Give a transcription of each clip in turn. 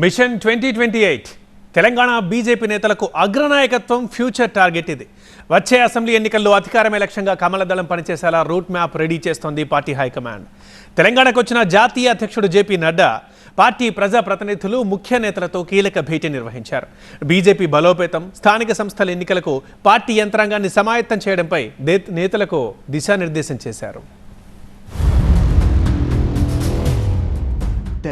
Mission twenty twenty eight Telangana BJP నేతలకు అగ్రనాయకత్వం future target ఇది. వచ్చే అసెంబ్లీ ఎన్నికల్లో అధికారమే లక్ష్యంగా కమలదళం పనిచేసేలా రూట్ మ్యాప్ రెడీ చేస్తోంది పార్టీ హైకమాండ్. తెలంగాణకు వచ్చిన జాతీయ అధ్యక్షుడు జేపీ నడ్డా పార్టీ ప్రజాప్రతినిధులు ముఖ్య నేతలతో కీలక భేటీ నిర్వహించారు. బీజేపీ బలోపేతం స్థానిక సంస్థల ఎన్నికలకు పార్టీ యంత్రాంగాన్ని సమాయత్తం చేయడంపై నేతలకు దిశానిర్దేశం చేశారు.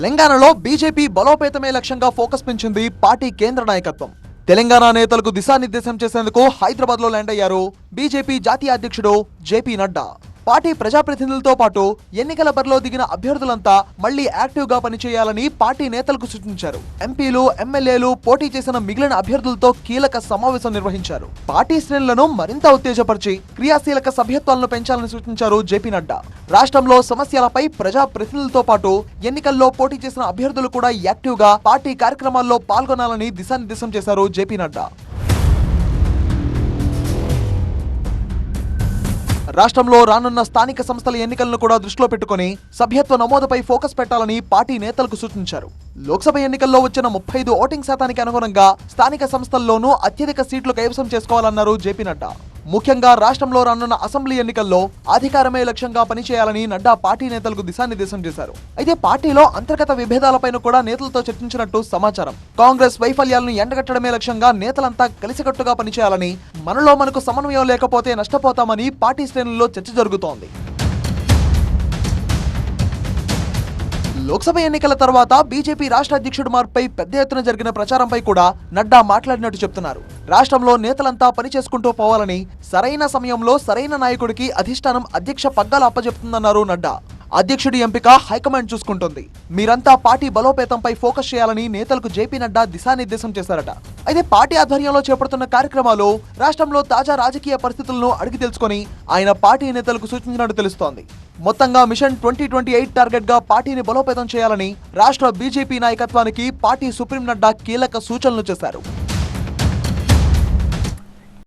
తెలంగాణలో బీజేపీ బలోపేతమే లక్ష్యంగా ఫోకస్ పెంచింది పార్టీ కేంద్ర నాయకత్వం. తెలంగాణ నేతలకు దిశానిర్దేశం చేసేందుకు హైదరాబాద్లో ల్యాండ్ అయ్యారు బీజేపీ జాతీయ అధ్యక్షుడు జేపీ నడ్డా. పార్టీ ప్రజాప్రతినిధులతో పాటు ఎన్నికల బరిలో దిగిన అభ్యర్థులంతా మళ్ళీ యాక్టివ్గా పనిచేయాలని పార్టీ నేతలకు సూచించారు. ఎంపీలు ఎమ్మెల్యేలు పోటీ చేసిన మిగిలిన అభ్యర్థులతో కీలక సమావేశం నిర్వహించారు. పార్టీ శ్రేణులను మరింత ఉత్తేజపరిచి క్రియాశీలక సభ్యత్వాలను పెంచాలని సూచించారు జేపీ నడ్డా. రాష్ట్రంలో సమస్యలపై ప్రజా ప్రతినిధులతో పాటు ఎన్నికల్లో పోటీ చేసిన అభ్యర్థులు కూడా యాక్టివ్గా పార్టీ కార్యక్రమాల్లో పాల్గొనాలని దిశానిర్దేశం చేశారు జేపీ నడ్డా. రాష్ట్రంలో రానున్న స్థానిక సంస్థల ఎన్నికలను కూడా దృష్టిలో పెట్టుకుని సభ్యత్వ నమోదుపై ఫోకస్ పెట్టాలని పార్టీ నేతలకు సూచించారు. లోక్సభ ఎన్నికల్లో వచ్చిన ముప్పై ఐదు ఓటింగ్ శాతానికి అనుగుణంగా స్థానిక సంస్థల్లోనూ అత్యధిక సీట్లు కైవసం చేసుకోవాలన్నారు జేపీ నడ్డా. ముఖ్యంగా రాష్ట్రంలో రానున్న అసెంబ్లీ ఎన్నికల్లో అధికారమే లక్ష్యంగా పనిచేయాలని నడ్డా పార్టీ నేతలకు దిశానిర్దేశం చేశారు. అయితే పార్టీలో అంతర్గత విభేదాలపైన కూడా నేతలతో చర్చించినట్టు సమాచారం. కాంగ్రెస్ వైఫల్యాలను ఎండగట్టడమే లక్ష్యంగా నేతలంతా కలిసికట్టుగా పనిచేయాలని మనలో మనకు సమన్వయం లేకపోతే నష్టపోతామని పార్టీ శ్రేణుల్లో చర్చ జరుగుతోంది. లోక్సభ ఎన్నికల తర్వాత బీజేపీ రాష్ట్ర అధ్యక్షుడు మార్పుపై పెద్ద ఎత్తున జరిగిన ప్రచారంపై కూడా నడ్డా మాట్లాడినట్టు చెప్తున్నారు. రాష్ట్రంలో నేతలంతా పని చేసుకుంటూ పోవాలని సరైన సమయంలో సరైన నాయకుడికి అధిష్టానం అధ్యక్ష పగ్గాలు అప్పజెప్తుందన్నారు నడ్డా. అధ్యక్షుడి ఎంపిక హైకమాండ్ చూసుకుంటుంది. మీరంతా పార్టీ బలోపేతంపై ఫోకస్ చేయాలని నేతలకు జేపీ నడ్డా దిశానిర్దేశం చేశారట. అయితే పార్టీ ఆధ్వర్యంలో చేపడుతున్న కార్యక్రమాలు రాష్ట్రంలో తాజా రాజకీయ పరిస్థితులను అడిగి తెలుసుకొని ఆయన పార్టీ నేతలకు సూచించినట్టు తెలుస్తోంది. మొత్తంగా మిషన్ ట్వంటీ ట్వంటీ ఎయిట్ టార్గెట్గా పార్టీని బలోపేతం చేయాలని రాష్ట్ర బీజేపీ నాయకత్వానికి పార్టీ సుప్రీం నడ్డా కీలక సూచనలు చేశారు.